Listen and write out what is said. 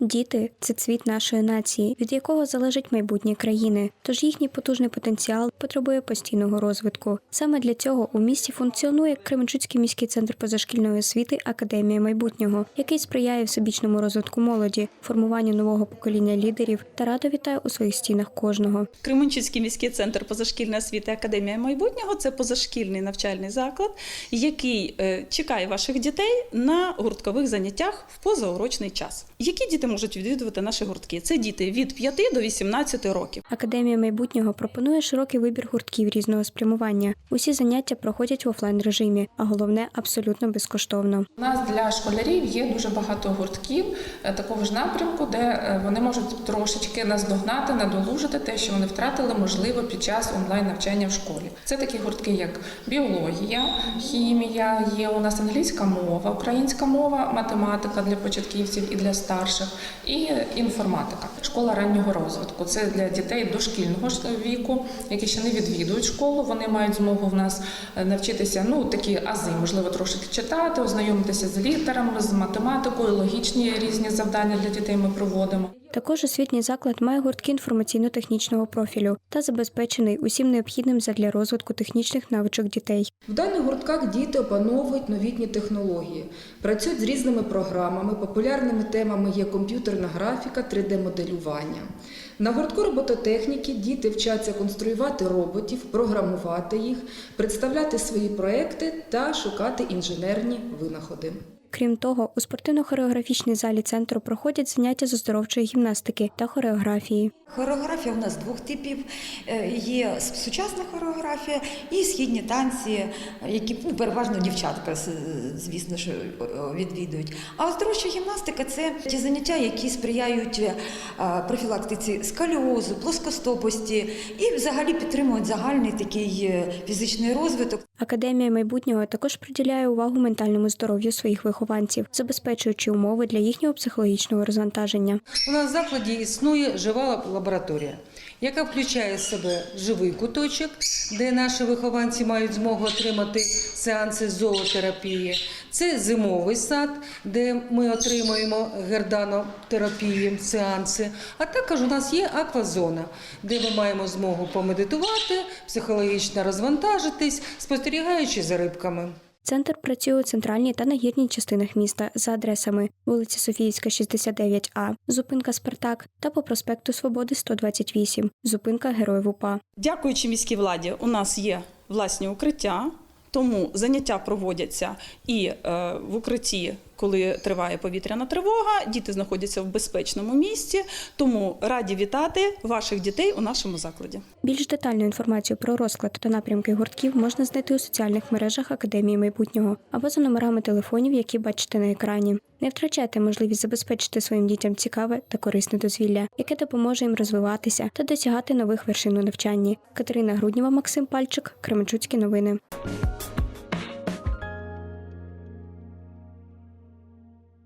Діти це цвіт нашої нації, від якого залежить майбутнє країни. Тож їхній потужний потенціал потребує постійного розвитку. Саме для цього у місті функціонує Кременчуцький міський центр позашкільної освіти Академія майбутнього, який сприяє всебічному розвитку молоді, формуванню нового покоління лідерів та радо вітає у своїх стінах кожного. Кременчуцький міський центр позашкільної освіти Академія майбутнього це позашкільний навчальний заклад, який е, чекає ваших дітей на гурткових заняттях в позаурочний час. Які діти можуть відвідувати наші гуртки? Це діти від 5 до 18 років. Академія майбутнього пропонує широкий вибір гуртків різного спрямування. Усі заняття проходять в офлайн режимі, а головне абсолютно безкоштовно. У нас для школярів є дуже багато гуртків е, такого ж напрямку, де е, вони можуть трошечки наздогнати, надолужити те, що вони втратили, можливо, під час онлайн навчання в школі. Це такі гуртки, як біологія, хімія, є у нас англійська мова, українська мова, математика для початківців і для старших, і інформатика. Школа раннього розвитку. Це для дітей дошкільного віку, які ще не відвідують школу. Вони мають змогу в нас е, навчитися ну такі ази, можливо, трошки читати, ознайомитися з літерами, з математикою, логічні різні завдання для дітей ми проводимо. Також освітній заклад має гуртки інформаційно-технічного профілю та забезпечений усім необхідним задля розвитку технічних навичок дітей. В даних гуртках діти опановують новітні технології, працюють з різними програмами. Популярними темами є комп'ютерна графіка, 3D-моделювання. На гуртку робототехніки діти вчаться конструювати роботів, програмувати їх, представляти свої проекти та шукати інженерні винаходи. Крім того, у спортивно-хореографічній залі центру проходять заняття з оздоровчої гімнастики та хореографії. Хореографія у нас двох типів. Е, Є сучасна хореографія і східні танці, які ну, переважно дівчатка, звісно ж, відвідують. А оздоровча гімнастика це ті заняття, які сприяють е, профілактиці сколіозу, плоскостопості і взагалі підтримують загальний такий е, фізичний розвиток. Академія майбутнього також приділяє увагу ментальному здоров'ю своїх вихованців, забезпечуючи умови для їхнього психологічного розвантаження. У нас в закладі існує жива лабораторія, яка включає в себе живий куточок, де наші вихованці мають змогу отримати сеанси зоотерапії. Це зимовий сад, де ми отримуємо герданотерапії, сеанси. А також у нас є аквазона, де ми маємо змогу помедитувати, психологічно розвантажитись, спостерігаючи за рибками. Центр працює у центральній та нагірній частинах міста за адресами вулиця Софіївська, 69А, зупинка Спартак та по проспекту Свободи 128, зупинка Героїв УПА. Дякуючи міській владі, у нас є власні укриття, тому заняття проводяться і е, в укритті, коли триває повітряна тривога. Діти знаходяться в безпечному місці. Тому раді вітати ваших дітей у нашому закладі. Більш детальну інформацію про розклад та напрямки гуртків можна знайти у соціальних мережах Академії майбутнього або за номерами телефонів, які бачите на екрані. Не втрачайте можливість забезпечити своїм дітям цікаве та корисне дозвілля, яке допоможе їм розвиватися та досягати нових вершин у навчанні. Катерина Грудніва, Максим Пальчик, Кременчуцькі новини.